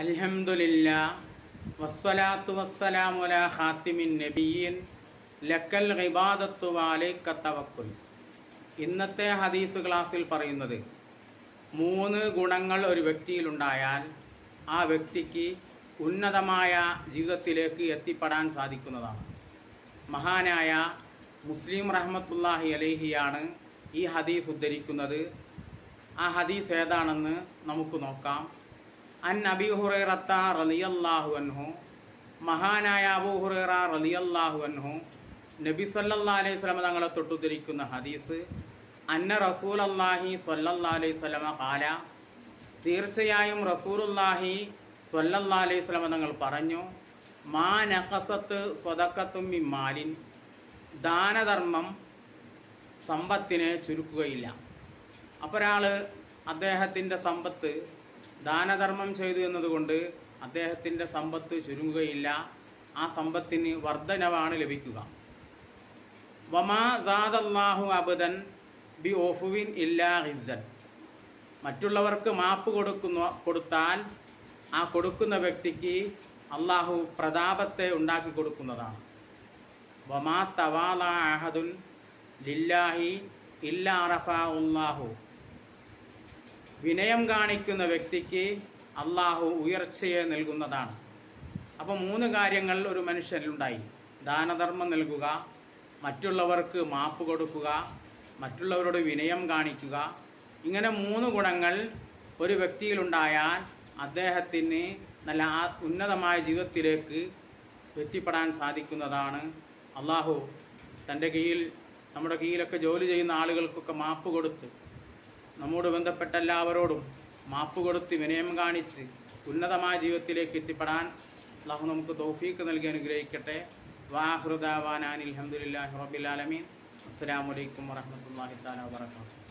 അൽഹംദുലില്ല വസ്സലാത്തു വസ്സലാമു അലാ ഖാത്തിമിൻ നബിയിൻ ലക്കൽ ഇബാദത്തു വാലൈക തവക്കുൽ. ഇന്നത്തെ ഹദീസ് ക്ലാസ്സിൽ പറയുന്നത് മൂന്ന് ഗുണങ്ങൾ ഒരു വ്യക്തിയിലുണ്ടായാൽ ആ വ്യക്തിക്ക് ഉന്നതമായ ജീവിതത്തിലേക്ക് എത്തിപ്പെടാൻ സാധിക്കുന്നതാണ്. മഹാനായ മുസ്ലിം റഹ്മത്തുല്ലാഹി അലേഹിയാണ് ഈ ഹദീസ് ഉദ്ധരിക്കുന്നത്. ആ ഹദീസ് ഏതാണെന്ന് നമുക്ക് നോക്കാം. അൻ അബി ഹുറൈറത്ത റലിയല്ലാഹു അൻഹു മഹാനായ അബൂ ഹുറൈറ റലിയല്ലാഹു അൻഹു നബി സല്ലല്ലാ അലൈഹി സ്വലമ തങ്ങളെ തൊട്ടുദ്ധരിക്കുന്ന ഹദീസ് അന്ന റസൂൽ അള്ളാഹി സല്ലല്ലാ അലൈഹി സ്വലമ കാല തീർച്ചയായും റസൂലുല്ലാഹി സല്ലല്ലാ അലൈഹി സ്വലമ തങ്ങൾ പറഞ്ഞു മാ നഖസത്ത് സ്വതക്കത്തും മാലിൻ ദാനധർമ്മം സമ്പത്തിനെ ചുരുക്കുകയില്ല. അപ്പോൾ ഒരാൾ അദ്ദേഹത്തിന്റെ സമ്പത്ത് ദാനധർമ്മം ചെയ്തു എന്നതുകൊണ്ട് അദ്ദേഹത്തിന്റെ സമ്പത്ത് ചുരുങ്ങുകയില്ല. ആ സമ്പത്തിന് വർധനവാണ് ലഭിക്കുക. വമാ ദാദല്ലാഹു അബദൻ ബി ഓഫുവിൻ ഇല്ലാ ഹിസൻ മറ്റുള്ളവർക്ക് മാപ്പ് കൊടുക്കുന്ന കൊടുത്താൽ ആ കൊടുക്കുന്ന വ്യക്തിക്ക് അള്ളാഹു പ്രതാപത്തെ ഉണ്ടാക്കി കൊടുക്കുന്നതാണ്. വമാ തവാല അഹദുൻ ലില്ലാഹി ഇല്ലാ റഫാ ഉള്ളാഹു വിനയം കാണിക്കുന്ന വ്യക്തിക്ക് അള്ളാഹു ഉയർച്ചയെ നൽകുന്നതാണ്. അപ്പോൾ മൂന്ന് കാര്യങ്ങൾ ഒരു മനുഷ്യനുണ്ടായി ദാനധർമ്മം നൽകുക മറ്റുള്ളവർക്ക് മാപ്പ് കൊടുക്കുക മറ്റുള്ളവരോട് വിനയം കാണിക്കുക. ഇങ്ങനെ മൂന്ന് ഗുണങ്ങൾ ഒരു വ്യക്തിയിലുണ്ടായാൽ അദ്ദേഹത്തിന് നല്ല ഉന്നതമായ ജീവിതത്തിലേക്ക് എത്തിപ്പെടാൻ സാധിക്കുന്നതാണ്. അള്ളാഹു തന്റെ കീഴിൽ നമ്മുടെ കീഴിലൊക്കെ ജോലി ചെയ്യുന്ന ആളുകൾക്കൊക്കെ മാപ്പ് കൊടുത്ത് നമ്മോട് ബന്ധപ്പെട്ട എല്ലാവരോടും മാപ്പ് കൊടുത്ത് വിനയം കാണിച്ച് ഉന്നതമായ ജീവിതത്തിലേക്ക് എത്തിപ്പെടാൻ അള്ളാഹു നമുക്ക് തൗഫീക്ക് നൽകി അനുഗ്രഹിക്കട്ടെ. വാഹൃദാവാനാൻ അലഹമുല്ലാ റബിലാലമീൻ അസ്സാം വലൈക്കും വറഹമത്തല്ലാഹി താല വാത്തു